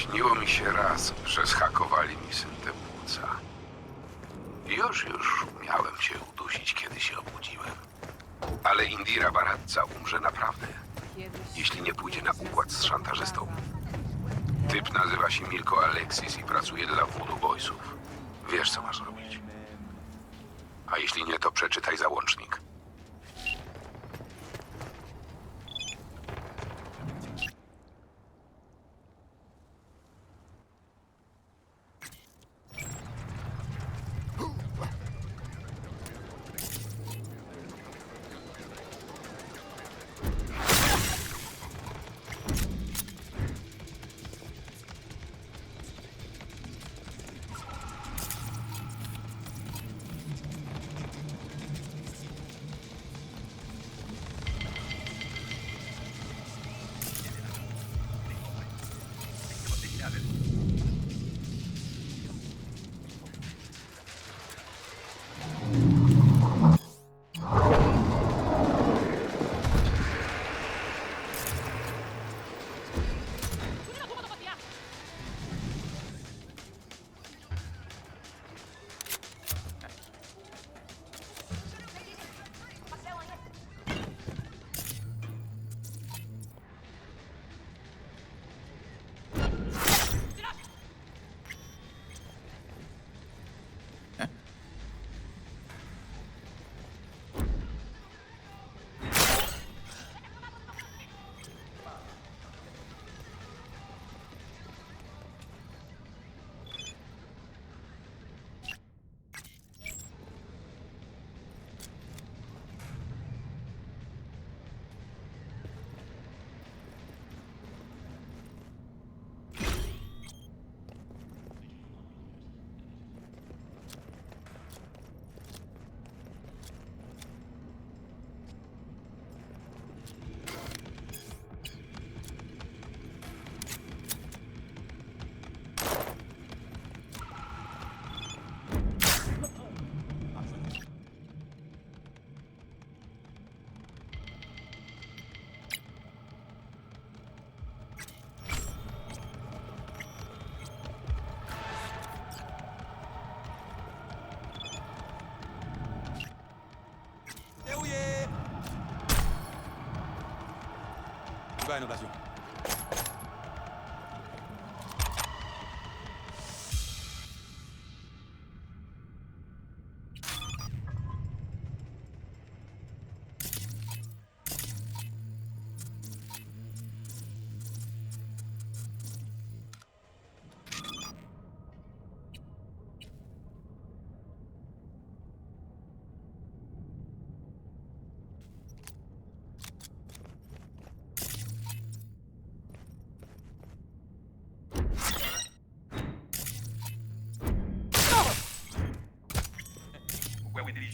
Śniło mi się raz, że schakowali mi syntę płuca. Już, już miałem cię udusić, kiedy się obudziłem. Ale Indira Baradza umrze naprawdę, jeśli nie pójdzie na układ z szantażystą. Typ nazywa się Milko Alexis i pracuje dla Voodoo Boysów. Wiesz, co masz robić. A jeśli nie, to przeczytaj załącznik. 回の打順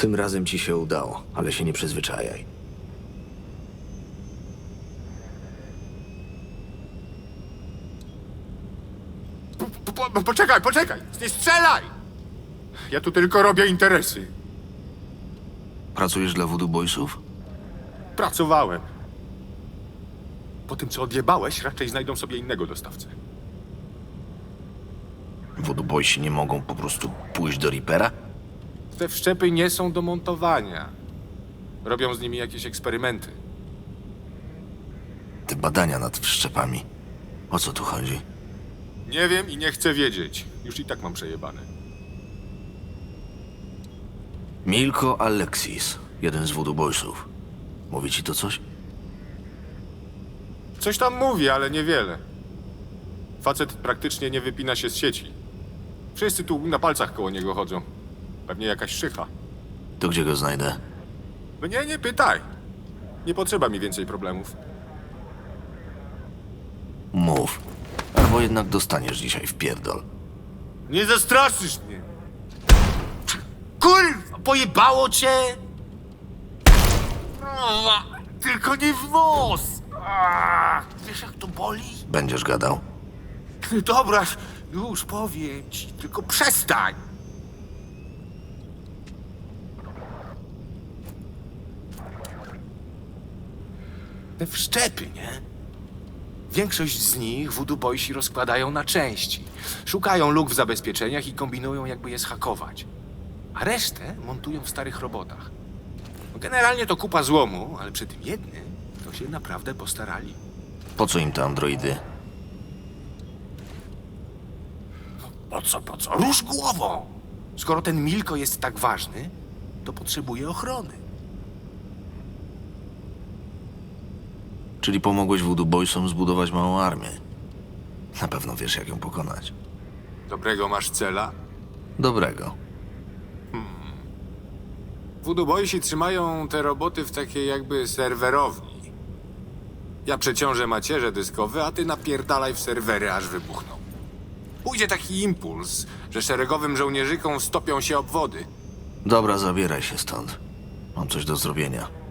Tym razem ci się udało, ale się nie przyzwyczajaj. Po, po, poczekaj, poczekaj! Nie strzelaj! Ja tu tylko robię interesy. Pracujesz dla Voodoo Boysów? Pracowałem. Po tym, co odjebałeś, raczej znajdą sobie innego dostawcę. Voodoo Boysi nie mogą po prostu pójść do Reapera? Te wszczepy nie są do montowania. Robią z nimi jakieś eksperymenty. te badania nad wszczepami. O co tu chodzi? Nie wiem i nie chcę wiedzieć. Już i tak mam przejebane. Milko Alexis, jeden z Voodoo Boysów. Mówi ci to coś? Coś tam mówi, ale niewiele. Facet praktycznie nie wypina się z sieci. Wszyscy tu na palcach koło niego chodzą. Pewnie jakaś szycha. To gdzie go znajdę? Mnie nie pytaj. Nie potrzeba mi więcej problemów. Mów. Albo jednak dostaniesz dzisiaj w pierdol. Nie zastraszysz mnie. Kurwa, pojebało cię? Kurwa, tylko nie w nos. A, wiesz jak to boli? Będziesz gadał? Dobra, już powiem ci, tylko przestań. Te wszczepy, nie? Większość z nich voodoo boysi rozkładają na części. Szukają luk w zabezpieczeniach i kombinują, jakby je zhakować. A resztę montują w starych robotach. No, Generalnie to kupa złomu, ale przy tym jednym to się naprawdę postarali. Po co im te androidy? Po co, po co? Rusz głową! Skoro ten Milko jest tak ważny, to potrzebuje ochrony. Czyli pomogłeś Voodoo Boysom zbudować małą armię. Na pewno wiesz, jak ją pokonać. Dobrego masz cela? Dobrego. Voodoo Boysi trzymają te roboty w takiej jakby serwerowni. Ja przeciążę macierze dyskowe, a ty napierdalaj w serwery, aż wybuchną. Pójdzie taki impuls, że szeregowym żołnierzykom stopią się obwody. Dobra, zabieraj się stąd. Mam coś do zrobienia.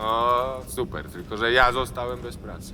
O, super, tylko że ja zostałem bez pracy.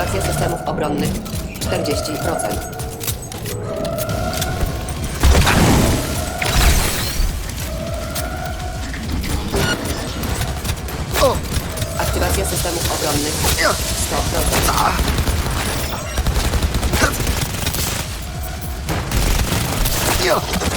Aktywacja systemów obronnych. 40%. Aktywacja systemów obronnych. 100%.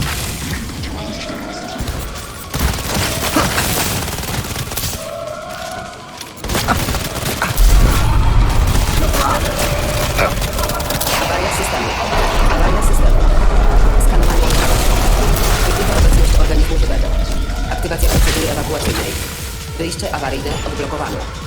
Wyjście awaryjne odblokowane.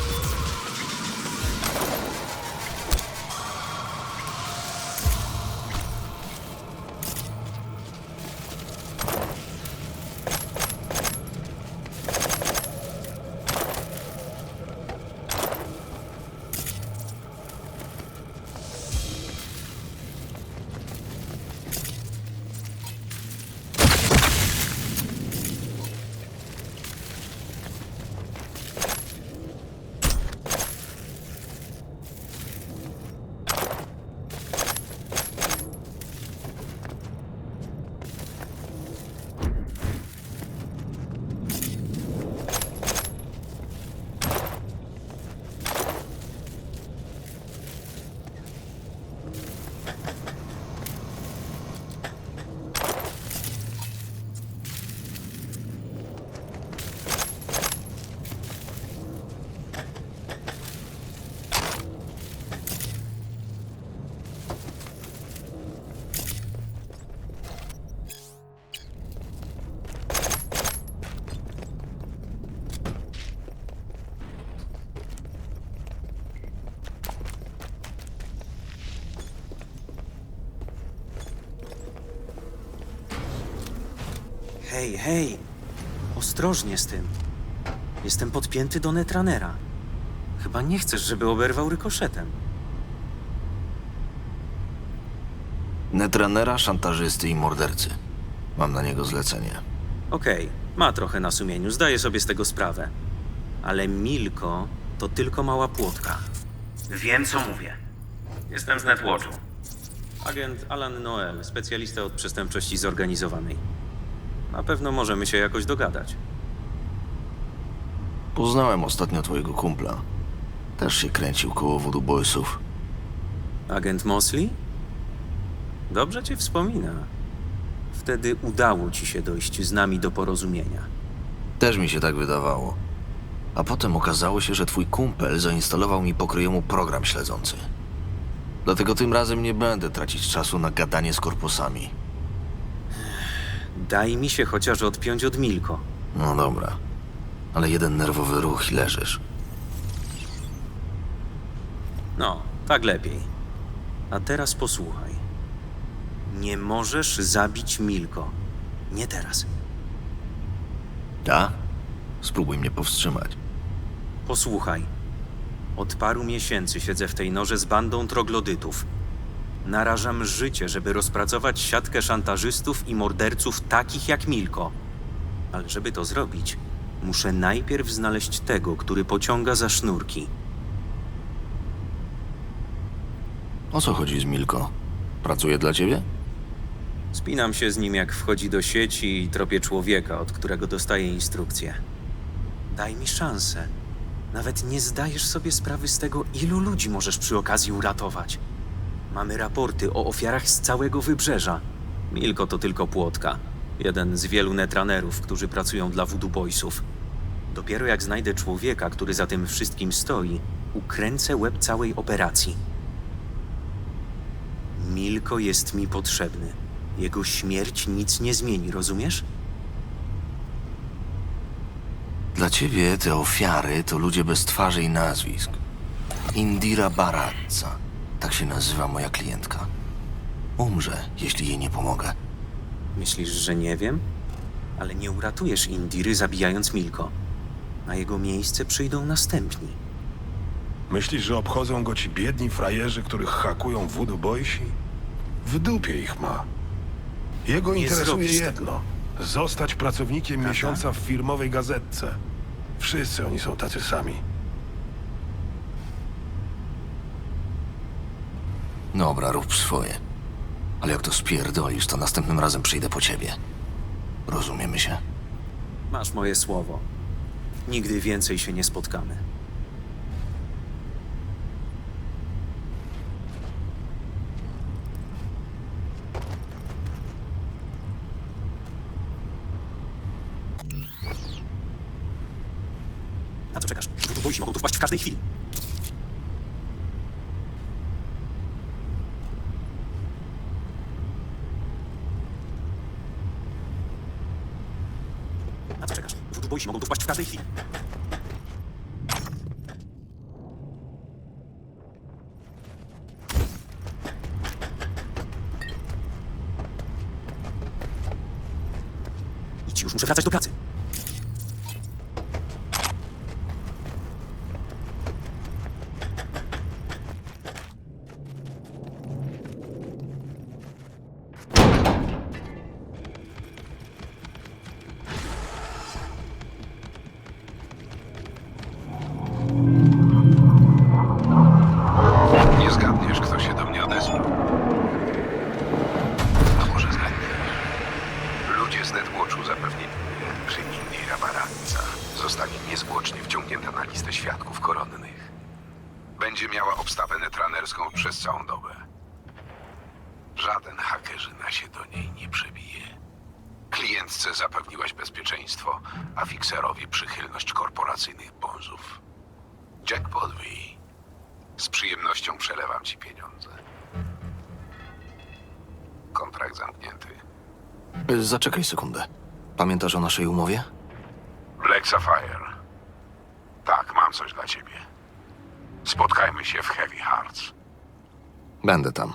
Hej, hej! Ostrożnie z tym. Jestem podpięty do netranera. Chyba nie chcesz, żeby oberwał rykoszetem. Netranera, szantażysty i mordercy. Mam na niego zlecenie. Okej, ma trochę na sumieniu, zdaję sobie z tego sprawę. Ale Milko to tylko mała płotka. Wiem, co mówię. Jestem z Netwatchu. Agent Alan Noel, specjalista od przestępczości zorganizowanej. Na pewno możemy się jakoś dogadać. Poznałem ostatnio twojego kumpla. Też się kręcił koło Voodoo Boysów. Agent Mosley? Dobrze cię wspomina. Wtedy udało ci się dojść z nami do porozumienia. Też mi się tak wydawało. A potem okazało się, że twój kumpel zainstalował mi pokryjomu program śledzący. Dlatego tym razem nie będę tracić czasu na gadanie z korpusami. Daj mi się chociaż odpiąć od Milko. No dobra. Ale jeden nerwowy ruch i leżysz. No, tak lepiej. A teraz posłuchaj. Nie możesz zabić Milko. Nie teraz. Ta? Spróbuj mnie powstrzymać. Posłuchaj. Od paru miesięcy siedzę w tej norze z bandą troglodytów. Narażam życie, żeby rozpracować siatkę szantażystów i morderców takich jak Milko. Ale żeby to zrobić, muszę najpierw znaleźć tego, który pociąga za sznurki. O co chodzi z Milko? Pracuje dla ciebie? Spinam się z nim, jak wchodzi do sieci i tropię człowieka, od którego dostaję instrukcje. Daj mi szansę. Nawet nie zdajesz sobie sprawy z tego, ilu ludzi możesz przy okazji uratować. Mamy raporty o ofiarach z całego wybrzeża. Milko to tylko płotka. Jeden z wielu netranerów, którzy pracują dla Voodoo Boysów. Dopiero jak znajdę człowieka, który za tym wszystkim stoi, ukręcę łeb całej operacji. Milko jest mi potrzebny. Jego śmierć nic nie zmieni, rozumiesz? Dla ciebie te ofiary to ludzie bez twarzy i nazwisk. Indira Baradza. Tak się nazywa moja klientka. Umrze, jeśli jej nie pomogę. Myślisz, że nie wiem? Ale nie uratujesz Indiry zabijając Milko. Na jego miejsce przyjdą następni. Myślisz, że obchodzą go ci biedni frajerzy, których hakują voodoo boysi? W dupie ich ma. Jego Nie interesuje zrobisz jedno. Zostać pracownikiem Tata? miesiąca w firmowej gazetce. Wszyscy oni są tacy sami. Dobra, rób swoje. Ale jak to spierdolisz, to następnym razem przyjdę po ciebie. Rozumiemy się? Masz moje słowo. Nigdy więcej się nie spotkamy. Na co czekasz? Boisi mogą tu wpaść w każdej chwili. Na co czekasz? Rzutu boisi mogą tu wpaść w każdej chwili. Idź już, muszę wracać do pracy. Jackpot V. Z przyjemnością przelewam ci pieniądze. Kontrakt zamknięty. Y, Zaczekaj sekundę. Pamiętasz o naszej umowie? Black Sapphire. Tak, mam coś dla ciebie. Spotkajmy się w Heavy Hearts. Będę tam.